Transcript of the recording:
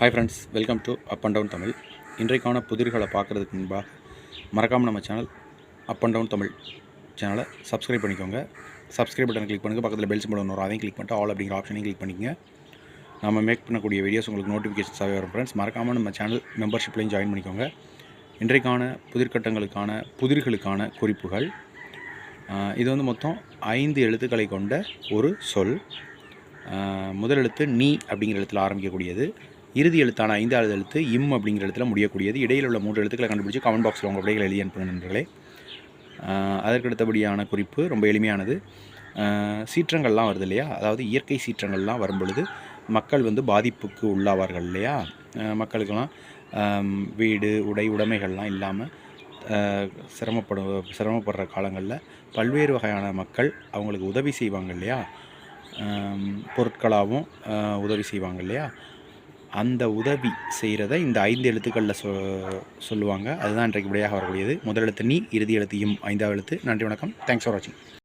Hi friends welcome to up and down Tamil இன்றைக்கான புதிர்களை பார்க்குறதுக்கு முன்பாக மறக்காமல் நம்ம channel up and down Tamil சேனலை சப்ஸ்கிரைப் பண்ணிக்கோங்க. சப்ஸ்கிரைப் பட்டன் கிளிக் பண்ணுங்கள் பக்கத்தில் பெல் சிம்பிள் ஒன்று வரும். அதையும் கிளிக் பண்ணிட்டு ஆல் அப்படிங்கிற ஆப்ஷனையும் கிளிக் பண்ணிக்கங்க. நம்ம மேக் பண்ணக்கூடிய வீடியோஸ் உங்களுக்கு நோட்டிஃபிகேஷன்ஸாகவே வரும் ஃப்ரெண்ட்ஸ் மறக்காமல் நம்ம சேனல் மெம்பர்ஷிப்லையும் ஜாயின் பண்ணிக்கோங்க. இன்றைக்கான புதிர்கட்டங்களுக்கான புதிர்களுக்கான குறிப்புகள். இது வந்து மொத்தம் ஐந்து எழுத்துக்களை கொண்ட ஒரு சொல். முதல் எழுத்து நீ அப்படிங்கிற எழுத்தில் ஆரம்பிக்கக்கூடியது. இறுதி எழுத்தான ஐந்தாவது எழுத்து இம் அப்படிங்கிற இடத்துல முடியக்கூடியது. இடையில் உள்ள மூன்று எழுத்துக்களை கண்டுபிடிச்சு கமெண்ட் பாக்ஸில் உங்கள் விடைகளை எழுதி அனுப்புங்க நண்பர்களே. அதற்கடுத்தபடியான அதற்கு அடுத்தபடியான குறிப்பு ரொம்ப எளிமையானது. சீற்றங்கள்லாம் வருது இல்லையா? அதாவது இயற்கை சீற்றங்கள்லாம் வரும்பொழுது மக்கள் வந்து பாதிப்புக்கு உள்ளாவார்கள் இல்லையா? மக்களுக்கெல்லாம் வீடு உடை உடைமைகள்லாம் இல்லாமல் சிரமப்படு சிரமப்படுற காலங்களில் பல்வேறு வகையான மக்கள் அவங்களுக்கு உதவி செய்வாங்க இல்லையா? பொருட்களாகவும் உதவி செய்வாங்க இல்லையா? அந்த உதவி செய்கிறத இந்த ஐந்து எழுத்துக்களில் சொ சொல்லுவாங்க. அதுதான் இன்றைக்கு விடையாக வரக்கூடியது. முதல் எழுத்து நீ இறுதி எழுத்து இம். ஐந்தாவது எழுத்து. நன்றி வணக்கம். தேங்க்ஸ் ஃபார் வாட்சிங்